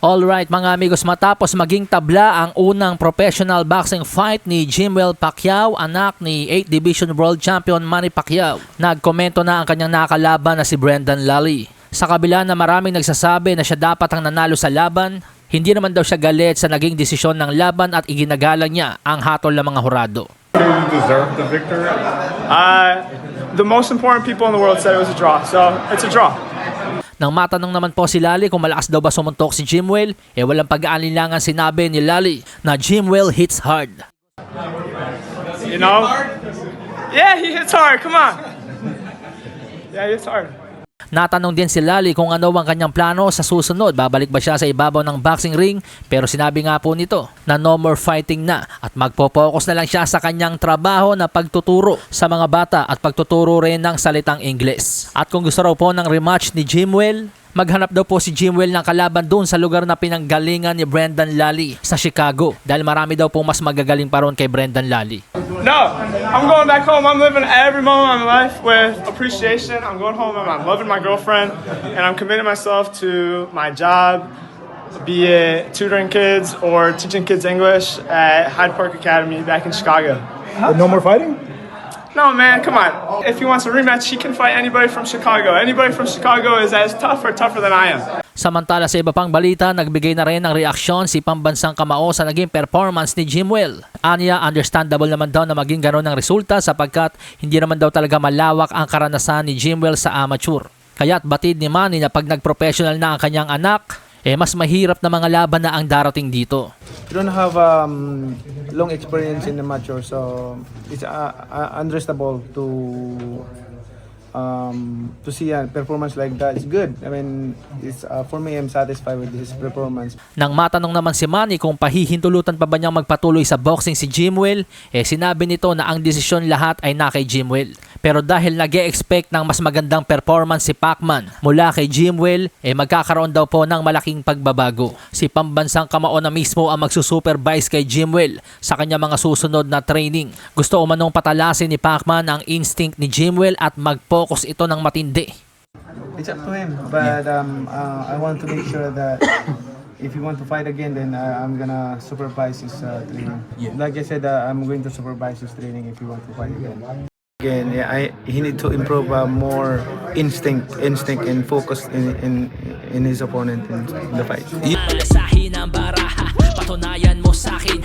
Alright mga amigos, matapos maging tabla ang unang professional boxing fight ni Jimwell Pacquiao, anak ni 8th Division World Champion Manny Pacquiao. Nagkomento na ang kanyang nakalaban na si Brendan Lally. Sa kabila na maraming nagsasabi na siya dapat ang nanalo sa laban, hindi naman daw siya galit sa naging desisyon ng laban at iginagalang niya ang hatol ng mga hurado. deserve the victory? Uh, the most important people in the world said it was a draw, so it's a draw. Nang matanong naman po si Lally kung malakas daw ba sumuntok si Jimwell, eh walang pag-aalinlangan sinabi ni Lally na Jimwell hits hard. You know? Yeah, he hits hard. Come on. Yeah, he hits hard. Natanong din si Lally kung ano ang kanyang plano sa susunod. Babalik ba siya sa ibabaw ng boxing ring? Pero sinabi nga po nito na no more fighting na at magpo-focus na lang siya sa kanyang trabaho na pagtuturo sa mga bata at pagtuturo rin ng salitang Ingles. At kung gusto raw po ng rematch ni Jimwell, maghanap daw po si Jimwell ng kalaban doon sa lugar na pinanggalingan ni Brendan Lally sa Chicago dahil marami daw po mas magagaling pa ron kay Brendan Lally. No, I'm going back home. I'm living every moment of my life with appreciation. I'm going home and I'm loving my girlfriend, and I'm committing myself to my job, be it tutoring kids or teaching kids English at Hyde Park Academy back in Chicago. No more fighting? No, man, come on. If he wants a rematch, he can fight anybody from Chicago. Anybody from Chicago is as tough or tougher than I am. Samantala sa iba pang balita, nagbigay na rin ng reaksyon si pambansang kamao sa naging performance ni Jimwell. Anya, understandable naman daw na maging gano'n ang resulta sapagkat hindi naman daw talaga malawak ang karanasan ni Jimwell sa amateur. Kaya't batid ni Manny na pag nag-professional na ang kanyang anak, eh mas mahirap na mga laban na ang darating dito. You don't have um, long experience in the mature, so it's uh, uh, understandable to um, to see a performance like that. It's good. I mean, it's uh, for me, I'm satisfied with his performance. Nang matanong naman si Manny kung pahihintulutan pa ba niyang magpatuloy sa boxing si Jimwell, eh sinabi nito na ang desisyon lahat ay na kay Jimwell. Pero dahil nag expect ng mas magandang performance si Pacman mula kay Jimwell, eh magkakaroon daw po ng malaking pagbabago. Si pambansang kamao na mismo ang magsusupervise kay Jimwell sa kanya mga susunod na training. Gusto umanong patalasin ni Pacman ang instinct ni Jimwell at mag-focus ito ng matindi. It's up to him, but um, uh, I want to make sure that if he want to fight again, then uh, I'm gonna supervise his uh, training. Like I said, uh, I'm going to supervise his training if he want to fight again. Again, yeah, I, he need to improve uh, more instinct, instinct and focus in in, in his opponent in, in the fight. Alasahin ang baraha Patunayan mo sa akin